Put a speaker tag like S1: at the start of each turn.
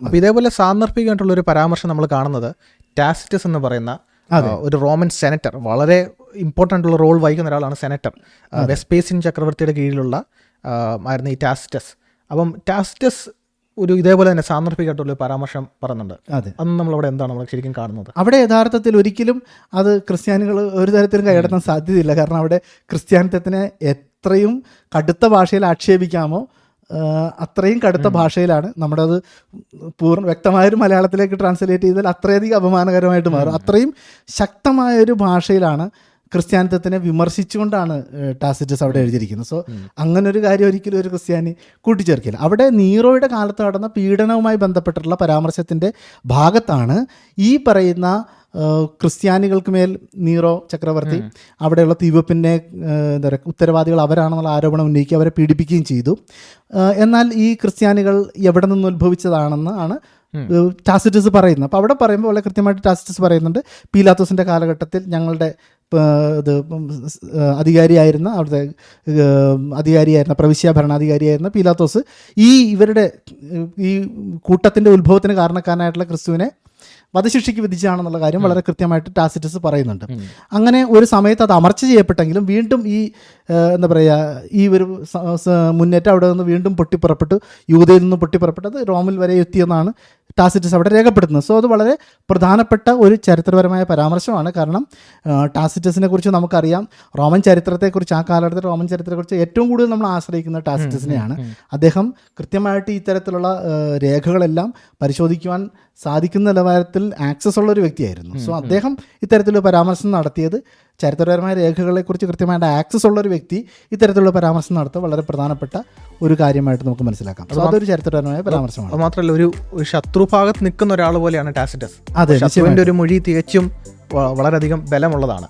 S1: അപ്പോൾ ഇതേപോലെ സാന്ദർഭികമായിട്ടുള്ള ഒരു പരാമർശം നമ്മൾ കാണുന്നത് ടാസിറ്റസ് എന്ന് പറയുന്ന ഒരു റോമൻ സെനറ്റർ വളരെ ഇമ്പോർട്ടന്റ് ഉള്ള റോൾ വഹിക്കുന്ന ഒരാളാണ് സെനറ്റർ. വെസ്പേസിൻ ചക്രവർത്തിയുടെ കീഴിലുള്ള ആയിരുന്നു ഈ ടാസിറ്റസ്. അപ്പം ടാസിറ്റസ് ഒരു ഇതേപോലെ തന്നെ സാന്ദർഭികമായിട്ടുള്ള ഒരു പരാമർശം പറയുന്നുണ്ട്.
S2: അതെ.
S1: നമ്മൾ അവിടെ എന്താണ് നമ്മൾ ശരിക്കും കാണുന്നത്?
S2: അവിടെ യഥാർത്ഥത്തിൽ ഒരിക്കലും അത് ക്രിസ്ത്യാനികൾ ഒരു തരത്തിലും കൈയടത്താൻ സാധ്യതയില്ല. കാരണം അവിടെ ക്രിസ്ത്യാനിത്വത്തിനെ എത്രയും കടുത്ത ഭാഷയിൽ ആക്ഷേപിക്കാമോ അത്രയും കടുത്ത ഭാഷയിലാണ്. നമ്മുടെ അത് പൂർണ വ്യക്തമായൊരു മലയാളത്തിലേക്ക് ട്രാൻസ്ലേറ്റ് ചെയ്താൽ അത്രയധികം അപമാനകരമായിട്ട് മാറും. അത്രയും ശക്തമായൊരു ഭാഷയിലാണ് ക്രിസ്ത്യാനിത്വത്തിനെ വിമർശിച്ചുകൊണ്ടാണ് ടാസിറ്റസ് അവിടെ എഴുതിയിരിക്കുന്നത്. സോ അങ്ങനെ ഒരു കാര്യം ഒരിക്കലും ഒരു ക്രിസ്ത്യാനി കൂട്ടിച്ചേർക്കില്ല. അവിടെ നീറോയുടെ കാലത്ത് നടന്ന പീഡനവുമായി ബന്ധപ്പെട്ടിട്ടുള്ള പരാമർശത്തിന്റെ ഭാഗത്താണ് ഈ പറയുന്ന ക്രിസ്ത്യാനികൾക്ക് മേൽ നീറോ ചക്രവർത്തി അവിടെയുള്ള തീവപ്പിന്റെ എന്താ പറയുക ഉത്തരവാദികൾ അവരാണെന്നുള്ള ആരോപണം ഉന്നയിക്കുക അവരെ പീഡിപ്പിക്കുകയും ചെയ്തു. എന്നാൽ ഈ ക്രിസ്ത്യാനികൾ എവിടെ നിന്ന് ഉത്ഭവിച്ചതാണെന്ന് ആണ് ടാസിറ്റസ് പറയുന്നത്. അപ്പോൾ അവിടെ പറയുമ്പോൾ വളരെ കൃത്യമായിട്ട് ടാസിറ്റസ് പറയുന്നുണ്ട് പീലാത്തോസിന്റെ കാലഘട്ടത്തിൽ ഞങ്ങളുടെ ഇത് അധികാരിയായിരുന്ന അവിടുത്തെ അധികാരിയായിരുന്ന പ്രവിശ്യ ഭരണാധികാരിയായിരുന്ന പീലാത്തോസ് ഈ ഇവരുടെ ഈ കൂട്ടത്തിന്റെ ഉത്ഭവത്തിന് കാരണക്കാരനായിട്ടുള്ള ക്രിസ്തുവിനെ വധശിക്ഷയ്ക്ക് വിധിച്ചാണെന്നുള്ള കാര്യം വളരെ കൃത്യമായിട്ട് ടാസിറ്റസ് പറയുന്നുണ്ട്. അങ്ങനെ ഒരു സമയത്ത് അത് അമർച്ച ചെയ്യപ്പെട്ടെങ്കിലും വീണ്ടും ഈ എന്താ പറയുക ഈ ഒരു മുന്നേറ്റം അവിടെ നിന്ന് വീണ്ടും പൊട്ടിപ്പുറപ്പെട്ടു. യൂതയിൽ നിന്ന് പൊട്ടിപ്പുറപ്പെട്ടത് റോമിൽ വരെ എത്തിയെന്നാണ് ടാസിറ്റസ് അവിടെ രേഖപ്പെടുത്തുന്നത്. സോ അത് വളരെ പ്രധാനപ്പെട്ട ഒരു ചരിത്രപരമായ പരാമർശമാണ്. കാരണം ടാസിറ്റസിനെ കുറിച്ച് നമുക്കറിയാം. റോമൻ ചരിത്രത്തെക്കുറിച്ച് ആ കാലഘട്ടത്തിൽ റോമൻ ചരിത്രത്തെക്കുറിച്ച് ഏറ്റവും കൂടുതൽ നമ്മൾ ആശ്രയിക്കുന്ന ടാസിറ്റസിനെയാണ്. അദ്ദേഹം കൃത്യമായിട്ട് ഇത്തരത്തിലുള്ള രേഖകളെല്ലാം പരിശോധിക്കുവാൻ സാധിക്കുന്ന നിലവാരത്തിൽ ആക്സസ് ഉള്ള ഒരു വ്യക്തിയായിരുന്നു. സോ അദ്ദേഹം ഇത്തരത്തിലൊരു പരാമർശം നടത്തിയത് ചരിത്രപരമായ രേഖകളെക്കുറിച്ച് കൃത്യമായിട്ട് ആക്സസ് ഉള്ള ഒരു വ്യക്തി ഇത്തരത്തിലുള്ള പരാമർശം നടത്തുക വളരെ പ്രധാനപ്പെട്ട ഒരു കാര്യമായിട്ട് നമുക്ക് മനസ്സിലാക്കാം. അപ്പോൾ അതൊരു ചരിത്രപരമായ പരാമർശമാണ്.
S1: അത് മാത്രമല്ല ഒരു ശത്രുഭാഗത്ത് നിൽക്കുന്ന ഒരാൾ പോലെയാണ് ടാസിറ്റസ്.
S2: അതെ
S1: ശിവന്റെ ഒരു മൊഴി തികച്ചും വളരെയധികം ബലമുള്ളതാണ്.